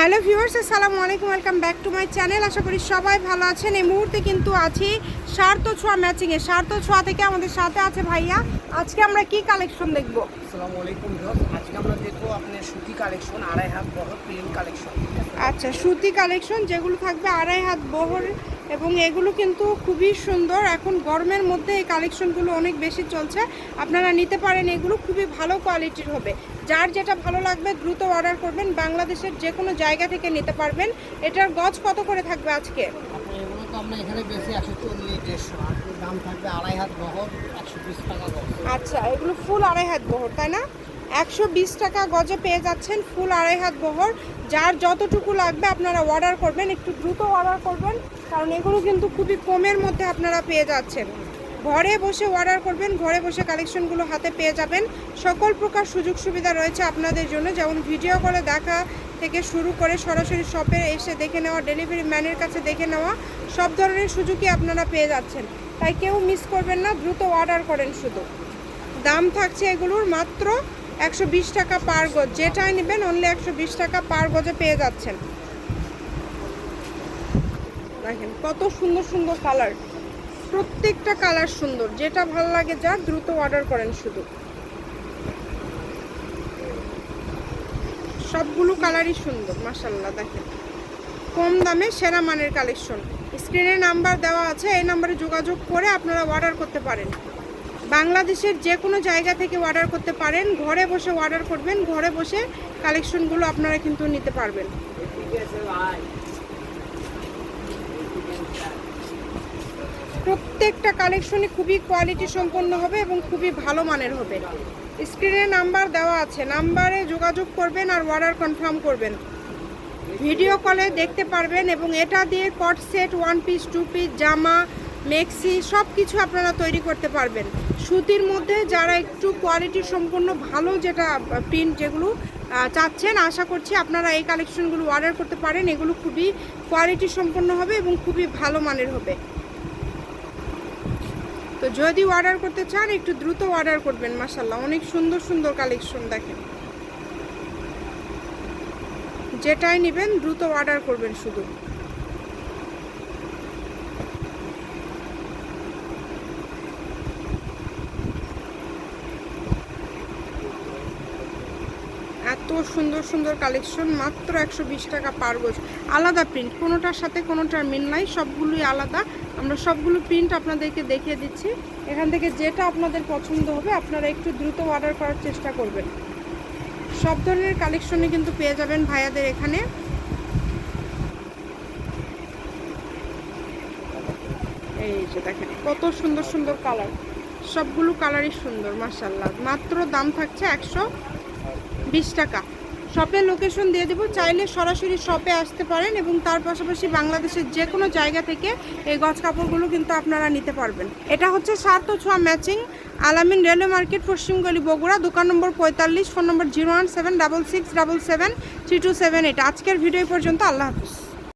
Hello viewers আসসালামু আলাইকুম welcome back to my channel. আশা করি সবাই ভালো আছেন। এই মুহূর্তে কিন্তু আছি সার্থ ছোঁয়া ম্যাচিংয়ে সার্থ ছোঁয়া থেকে আমাদের সাথে আছে ভাইয়া। আজকে আমরা কি কালেকশন দেখব? আসসালামু আলাইকুম ভিউয়ার্স আজকে আমরা দেখব আপনার সুতি কালেকশন আড়াই হাত বহর প্লেন কালেকশন। আচ্ছা সুতি কালেকশন যেগুলো থাকবে আড়াই হাত বহর এবং এগুলো কিন্তু খুবই সুন্দর। এখন গরমের মধ্যে এই কালেকশনগুলো অনেক বেশি চলছে। আপনারা নিতে পারেন এগুলো খুবই ভালো কোয়ালিটির হবে। যার যেটা ভালো লাগবে দ্রুত অর্ডার করবেন। বাংলাদেশের যে কোনো জায়গা থেকে নিতে পারবেন। এটার গজ কত করে থাকবে আজকে? আচ্ছা এগুলো ফুল আড়াই হাত বহর তাই না? একশো বিশ টাকা গজে পেয়ে যাচ্ছেন ফুল আড়াই হাত বহর। যার যতটুকু লাগবে আপনারা অর্ডার করবেন, একটু দ্রুত অর্ডার করবেন, কারণ এগুলো কিন্তু খুবই কমের মধ্যে আপনারা পেয়ে যাচ্ছেন। ঘরে বসে অর্ডার করবেন, ঘরে বসে কালেকশনগুলো হাতে পেয়ে যাবেন। সকল প্রকার সুযোগ সুবিধা রয়েছে আপনাদের জন্য, যেমন ভিডিও করে দেখা থেকে শুরু করে সরাসরি শপে এসে দেখে নেওয়া ডেলিভারি ম্যানের কাছে দেখে নেওয়া, সব ধরনের সুযোগই আপনারা পেয়ে যাচ্ছেন। তাই কেউ মিস করবেন না, দ্রুত অর্ডার করেন শুধু। দাম থাকছে এগুলোর মাত্র একশো বিশ টাকা পার গজ। যেটাই নেবেন অনলি একশো বিশ টাকা পার গজে পেয়ে যাচ্ছেন। দেখেন, কত সুন্দর সুন্দর কালার। প্রত্যেকটা কালার সুন্দর। যেটা ভালো লাগে যা, দ্রুত অর্ডার করেন শুধু। সবগুলো কালারই সুন্দর মাসাল্লাহ দেখেন। কম দামে সেরা মানের কালেকশন। স্ক্রিনে নাম্বার দেওয়া আছে, এই নাম্বারে যোগাযোগ করে আপনারা অর্ডার করতে পারেন। বাংলাদেশের যে কোনো জায়গা থেকে অর্ডার করতে পারেন। ঘরে বসে অর্ডার করবেন। ঘরে বসে কালেকশনগুলো আপনারা কিন্তু নিতে পারবেন। প্রত্যেকটা কালেকশনই খুবই কোয়ালিটি সম্পন্ন হবে এবং খুবই ভালো মানের হবে। স্ক্রিনে নাম্বার দেওয়া আছে। নাম্বারে যোগাযোগ করবেন আর অর্ডার কনফার্ম করবেন। ভিডিও কলে দেখতে পারবেন এবং এটা দিয়ে coat set one piece two piece জামা মেক্সি সব কিছু আপনারা তৈরি করতে পারবেন। সুতির মধ্যে যারা একটু কোয়ালিটি সম্পন্ন ভালো যেটা প্রিন্ট যেগুলো চাচ্ছেন, আশা করছি আপনারা এই কালেকশনগুলো অর্ডার করতে পারেন। এগুলো খুবই কোয়ালিটি সম্পন্ন হবে এবং খুবই ভালো মানের হবে। তো যদি অর্ডার করতে চান, একটু দ্রুত অর্ডার করবেন মাসাল্লাহ অনেক সুন্দর সুন্দর কালেকশন দেখেন। যেটাই নেবেন, দ্রুত অর্ডার করবেন শুধু। সুন্দর সুন্দর কালেকশন মাত্র একশো বিশ টাকা পার গোজ আলাদা প্রিন্ট কোনোটার সাথে কোনোটার মিল নাই, সবগুলোই আলাদা। আমরা সবগুলো প্রিন্ট আপনাদেরকে দেখিয়ে দিচ্ছি। এখান থেকে যেটা আপনাদের পছন্দ হবে, আপনারা একটু দ্রুত অর্ডার করার চেষ্টা করবেন। সব ধরনের কালেকশনে কিন্তু পেয়ে যাবেন ভাইয়াদের এখানে। এই যে দেখেন, কত সুন্দর সুন্দর কালার সবগুলো কালারই সুন্দর মার্শাল্লাহ মাত্র দাম থাকছে একশো বিশ টাকা। শপের লোকেশন দিয়ে দেবো। চাইলে সরাসরি শপে আসতে পারেন এবং তার পাশাপাশি বাংলাদেশের যে কোনো জায়গা থেকে এই গজ কাপড়গুলো কিন্তু আপনারা নিতে পারবেন। এটা হচ্ছে সার্থ ছোঁয়া ম্যাচিং আলামিন রেলওয়ে মার্কেট পশ্চিমগলি বগুড়া, দোকান নম্বর পঁয়তাল্লিশ, phone number zero one seven double six double seven three two seven eight. আজকের ভিডিও পর্যন্ত, আল্লাহ হাফিজ।